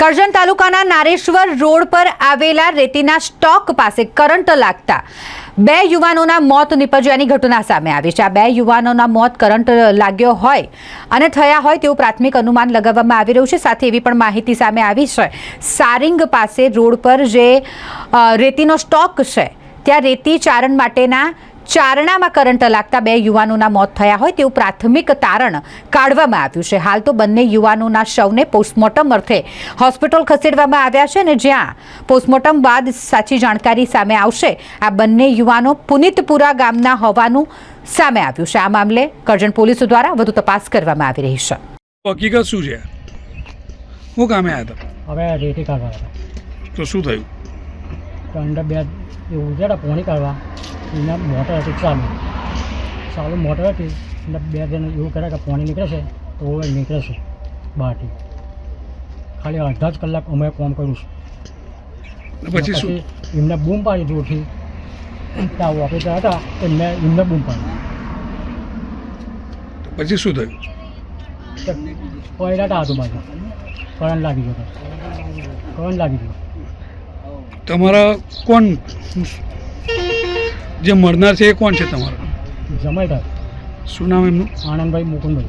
કરજણ તાલુકાના નારેશ્વર રોડ પર આવેલા રેતીના સ્ટોક પાસે કરંટ લાગતા બે યુવાનોના મોત નિપજ્યાની ઘટના સામે આવી છે. આ બે યુવાનોના મોત કરંટ લાગ્યો હોય અને થયા હોય તેવું પ્રાથમિક અનુમાન લગાવવામાં આવી રહ્યું છે. સાથે એવી પણ માહિતી સામે આવી છે. સારિંગ પાસે રોડ પર જે રેતીનો સ્ટોક છે, ત્યાં રેતી ચારણ માટેના ચારણામાં કરંટ લાગતા બે યુવાનોના મોત થયા હોય તેવું પ્રાથમિક તારણ કાઢવામાં આવ્યું છે. હાલ તો બંને યુવાનોના શવને પોસ્ટમોર્ટમ અર્થે હોસ્પિટલ ખસેડવામાં આવ્યા છે અને જ્યાં પોસ્ટમોર્ટમ બાદ સાચી જાણકારી સામે આવશે. આ બંને યુવાનો પુનિતપુરા ગામના હોવાનું સામે આવ્યું છે. આ મામલે કરજણ પોલીસ દ્વારા વધુ તપાસ કરવામાં આવી રહી છે. હકીકત શું છે? હું કામે આવ્યા હતા. હવે રેટી કાઢવા હતા. તો શું થયું? અંદર બે એવું છે પોણી કાઢવા. એના મોટર હતી ચાલુ ચાલુ મોટર હતી એટલે બે જણ એવું કરે કે પાણી નીકળે છે તો એ નીકળશે બહારથી. ખાલી અડધા જ કલાક અમે કામ કર્યું છે. પછી શું? એમને બૂમ પાડી જોરથી. ત્યાં ઓફિસર હતા એમને એમને બૂમ પાડી. પછી શું થયું? પહેલા પડ્યા હતા આજુબાજુ. કરંટ લાગી ગયો કરંટ લાગી ગયો. તમારા કોણ? જે મળનાર છે એ કોણ છે તમારું? જમાઈ શું નામ એમનું? આનંદભાઈ મુકુંદભાઈ.